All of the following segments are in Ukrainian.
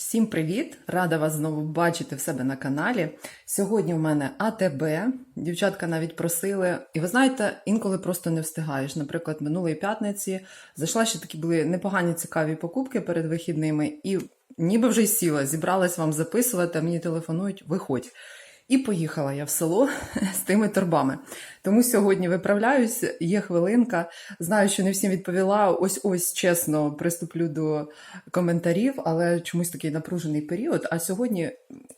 Всім привіт! Рада вас знову бачити в себе на каналі. Сьогодні у мене АТБ. Дівчатка навіть просили. І ви знаєте, інколи просто не встигаєш. Наприклад, минулої п'ятниці зайшла ще такі були непогані цікаві покупки перед вихідними, і ніби вже й сіла, зібралась вам записувати, а мені телефонують, виходь. І поїхала я в село з тими торбами. Тому сьогодні виправляюсь, є хвилинка. Знаю, що не всім відповіла. Ось ось чесно приступлю до коментарів, але чомусь такий напружений період. А сьогодні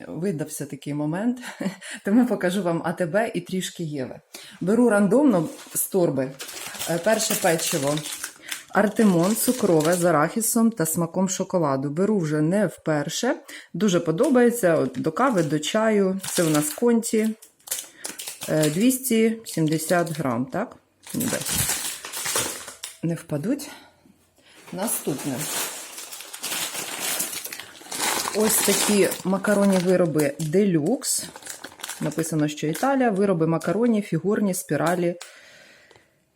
видався такий момент, тому покажу вам АТБ і трішки Єви. Беру рандомно з торби. Е, Перше печиво. Артемон цукрове з арахісом та смаком шоколаду. Беру вже не вперше. Дуже подобається От до кави, до чаю. Це у нас конті Е, 270 грам, так? Ніби. Не впадуть. Наступне. Ось такі макаронні вироби Deluxe. Написано, що Італія. Вироби макароні, фігурні, спіралі.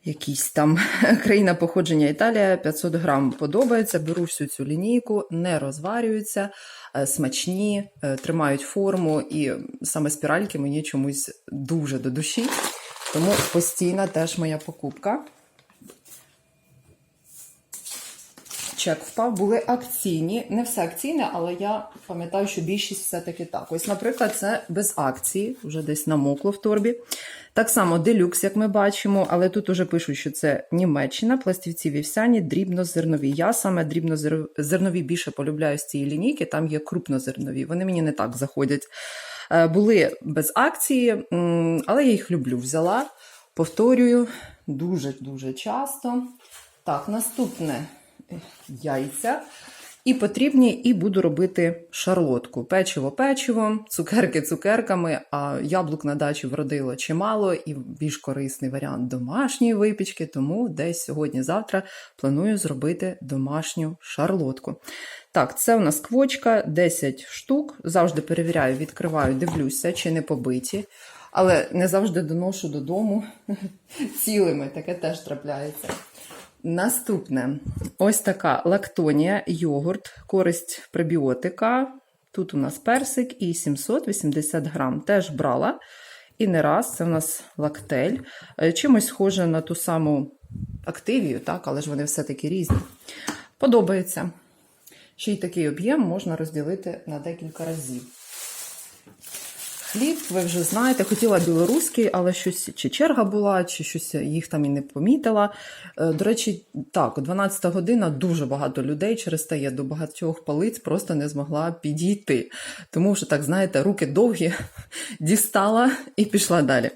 Якісь там країна походження Італія 500 грам подобається. Беру всю цю лінійку, не розварюються, е, смачні, е, тримають форму, і саме спіральки мені чомусь дуже до душі. Тому постійна теж моя покупка. Чек впав, були акційні. Не все акційне, але я пам'ятаю, що більшість все-таки так. Ось, наприклад, це без акції, вже десь намокло в торбі. Так само делюкс, як ми бачимо, але тут уже пишуть, що це Німеччина, пластівці вівсяні, дрібнозернові. Я саме дрібнозернові більше полюбляю з цієї лінійки, там є крупнозернові. Вони мені не так заходять. Е, Були без акції, але я їх люблю. Взяла, повторюю, дуже-дуже часто. Так, наступне яйця. І потрібні, і буду робити шарлотку. Печиво печивом, цукерки цукерками, а яблук на дачі вродило чимало, і більш корисний варіант домашньої випічки, тому десь сьогодні-завтра планую зробити домашню шарлотку. Так, це у нас квочка, 10 штук. Завжди перевіряю, відкриваю, дивлюся, чи не побиті. Але не завжди доношу додому цілими, таке теж трапляється. Наступне ось така лактонія, йогурт, користь пребіотика. Тут у нас персик і 780 грам. Теж брала. І не раз це у нас лактель. Е, Чимось схоже на ту саму активію, так, але ж вони все-таки різні. Подобається. Ще й такий об'єм можна розділити на декілька разів. Хліб, ви вже знаєте, хотіла білоруський, але щось чи черга була, чи щось їх там і не помітила. Е, До речі, так, 12 година дуже багато людей через те я до багатьох палиць просто не змогла підійти. Тому що, так, знаєте, руки довгі, дістала і пішла далі.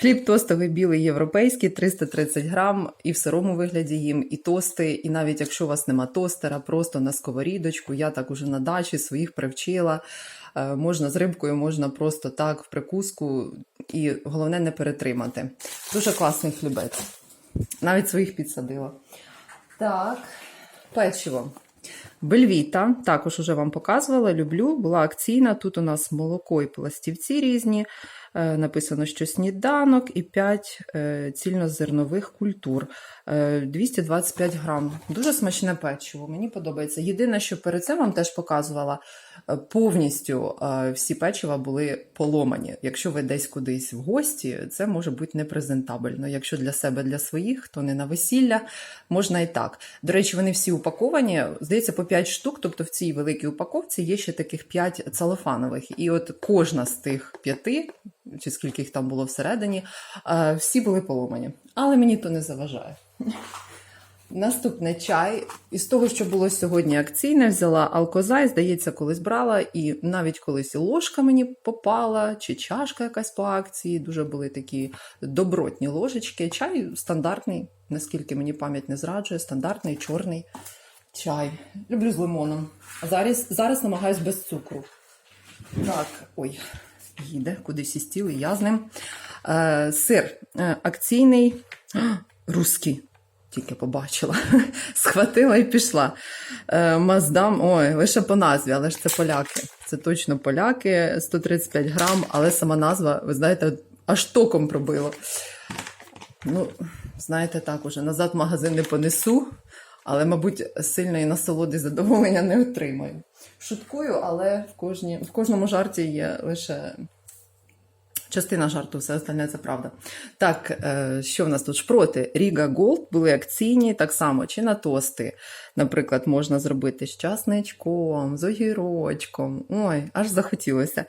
Хліб тостовий білий європейський, 330 грам, і в сирому вигляді їм, і тости, і навіть якщо у вас нема тостера, просто на сковорідочку, я так уже на дачі своїх привчила. Е, Можна з рибкою, можна просто так в прикуску, і головне не перетримати. Дуже класний хлібець. Навіть своїх підсадила. Так, печиво. Бельвіта, також уже вам показувала, люблю, була акційна. Тут у нас молоко і пластівці різні. Е, Написано, що сніданок і 5 е, цільнозернових культур. Е, 225 грам. Дуже смачне печиво, мені подобається. Єдине, що перед цим вам теж показувала, е, повністю е, всі печива були поломані. Якщо ви десь кудись в гості, це може бути непрезентабельно. Якщо для себе, для своїх, то не на весілля, можна і так. До речі, вони всі упаковані, здається, по 5 штук, тобто в цій великій упаковці є ще таких 5 целофанових. І от кожна з тих п'яти, чи скільки їх там було всередині, е, всі були поломані. Але мені то не заважає. Наступний чай. Із того, що було сьогодні акційне, взяла алкозай, здається, колись брала, і навіть колись і ложка мені попала, чи чашка якась по акції. Дуже були такі добротні ложечки. Чай стандартний, наскільки мені пам'ять не зраджує, стандартний чорний чай. Люблю з лимоном. Зараз, зараз намагаюсь без цукру. Так, ой, їде кудись і я з ним. Е, сир е, акційний, русський. Тільки побачила, схватила і пішла. Е, Маздам, ой, лише по назві, але ж це поляки. Це точно поляки, 135 грам, але сама назва, ви знаєте, аж током пробило. Ну, знаєте, так уже назад магазин не понесу, але, мабуть, сильної насолоди задоволення не отримаю. Шуткую, але в, кожні, в кожному жарті є лише частина жарту, все остальне це правда. Так, е, що в нас тут? Шпроти Ріга Голд були акційні, так само, чи на тости. Наприклад, можна зробити з часничком, з огірочком. Ой, аж захотілося.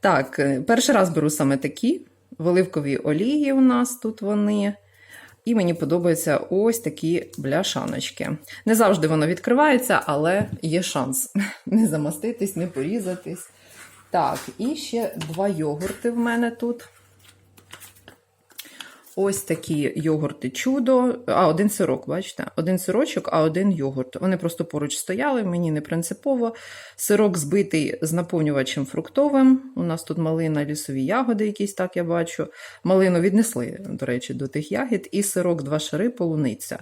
Так, е, перший раз беру саме такі. В оливковій олії у нас тут вони. І мені подобаються ось такі бляшаночки. Не завжди воно відкривається, але є шанс не замаститись, не порізатись. Так, і ще два йогурти в мене тут. Ось такі йогурти чудо. А, один сирок, бачите? Один сирочок, а один йогурт. Вони просто поруч стояли, мені не принципово. Сирок збитий з наповнювачем фруктовим. У нас тут малина, лісові ягоди, якісь так я бачу. Малину віднесли, до речі, до тих ягід. І сирок два шари, полуниця.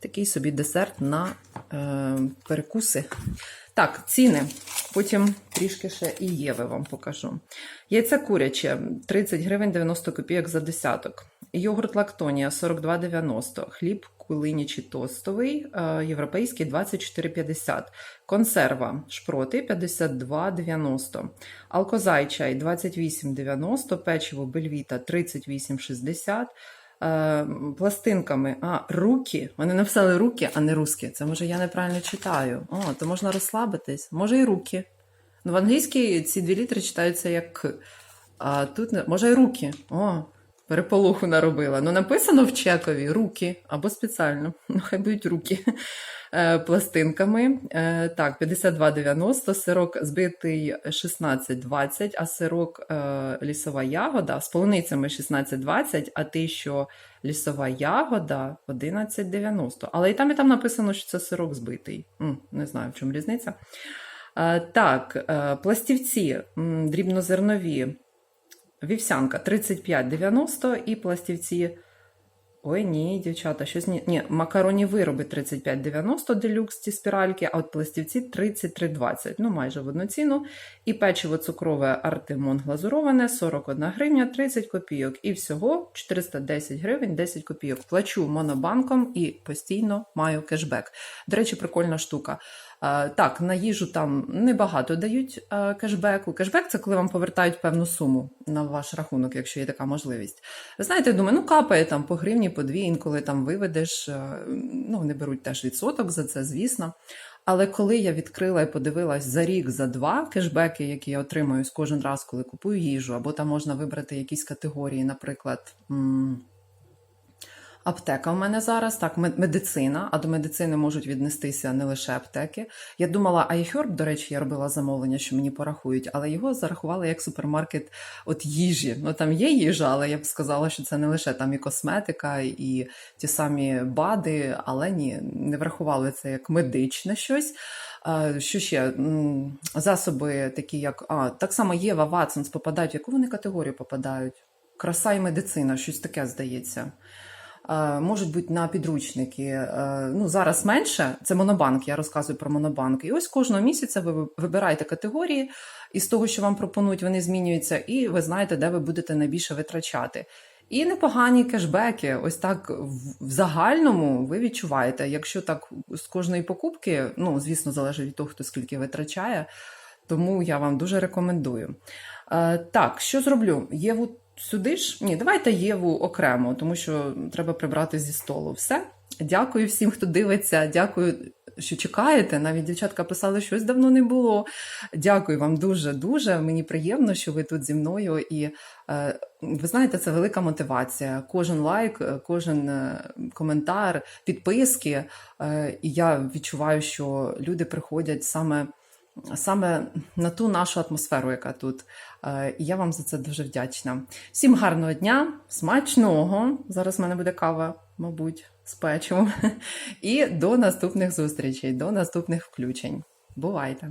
Такий собі десерт на е, перекуси. Так, ціни. Потім трішки ще і Єви вам покажу. Яйце куряче 30 гривень 90 копійок за десяток. Йогурт Лактонія 42,90. Хліб кулинічий тостовий, е, європейський 24,50. Консерва шпроти 52,90. Алкозай чай 28,90. Печиво Бельвіта 38,60. Е, пластинками. А, руки. Вони написали руки, а не руски. Це може я неправильно читаю. О, то можна розслабитись. Може і руки. Ну, в англійській ці дві літери читаються як. А тут може і руки. О, переполоху наробила. Ну, написано в чекові руки або спеціально. Ну, хай будуть руки. Е, Пластинками. Е, Так, 52,90, сирок збитий 16,20, а сирок е, лісова ягода з полуницями 16,20, а ти, що лісова ягода 11,90. Але і там, і там написано, що це сирок збитий. Не знаю, в чому різниця. Так, пластівці дрібнозернові. Вівсянка 35,90 і пластівці. Ой, ні, дівчата, щось ні. Ні, макаронні вироби 35,90 делюкс ці спіральки, а от пластівці 33,20, ну майже в одну ціну. І печиво цукрове Артемон глазуроване 41 гривня 30 копійок. І всього 410 гривень 10 копійок. Плачу монобанком і постійно маю кешбек. До речі, прикольна штука. Е, Так, на їжу там небагато дають е, кешбеку. Кешбек це коли вам повертають певну суму на ваш рахунок, якщо є така можливість. Ви знаєте, думаю, ну капає там по гривні, по дві, інколи там виведеш. е, Ну, вони беруть теж відсоток за це, звісно. Але коли я відкрила і подивилась за рік, за два кешбеки, які я отримую з кожен раз, коли купую їжу, або там можна вибрати якісь категорії, наприклад. Аптека в мене зараз, так, мед- медицина, а до медицини можуть віднестися не лише аптеки. Я думала, iHerb, до речі, я робила замовлення, що мені порахують, але його зарахували як супермаркет от їжі. Ну там є їжа, але я б сказала, що це не лише там і косметика, і ті самі БАДи, але ні, не врахували це як медичне щось. Що ще? Засоби такі, як а, так само Єва, Ватсонс попадають. В яку вони категорію попадають? Краса і медицина, щось таке здається. Е, Можуть бути на підручники. Е, Ну, зараз менше. Це монобанк. Я розказую про монобанк. І ось кожного місяця ви вибираєте категорії, і з того, що вам пропонують, вони змінюються, і ви знаєте, де ви будете найбільше витрачати. І непогані кешбеки. Ось так в загальному ви відчуваєте. Якщо так з кожної покупки, ну звісно, залежить від того, хто скільки витрачає. Тому я вам дуже рекомендую. Е, так, що зроблю? Єву сюди ж? Ні, давайте Єву окремо, тому що треба прибрати зі столу. Все. Дякую всім, хто дивиться. Дякую, що чекаєте. Навіть дівчатка писали, щось давно не було. Дякую вам дуже-дуже. Мені приємно, що ви тут зі мною. І е, ви знаєте, це велика мотивація. Кожен лайк, е, кожен е, коментар, підписки. І я відчуваю, що люди приходять саме. Саме на ту нашу атмосферу, яка тут. Е, І я вам за це дуже вдячна. Всім гарного дня, смачного! Зараз в мене буде кава, мабуть, з печивом. І до наступних зустрічей, до наступних включень. Бувайте!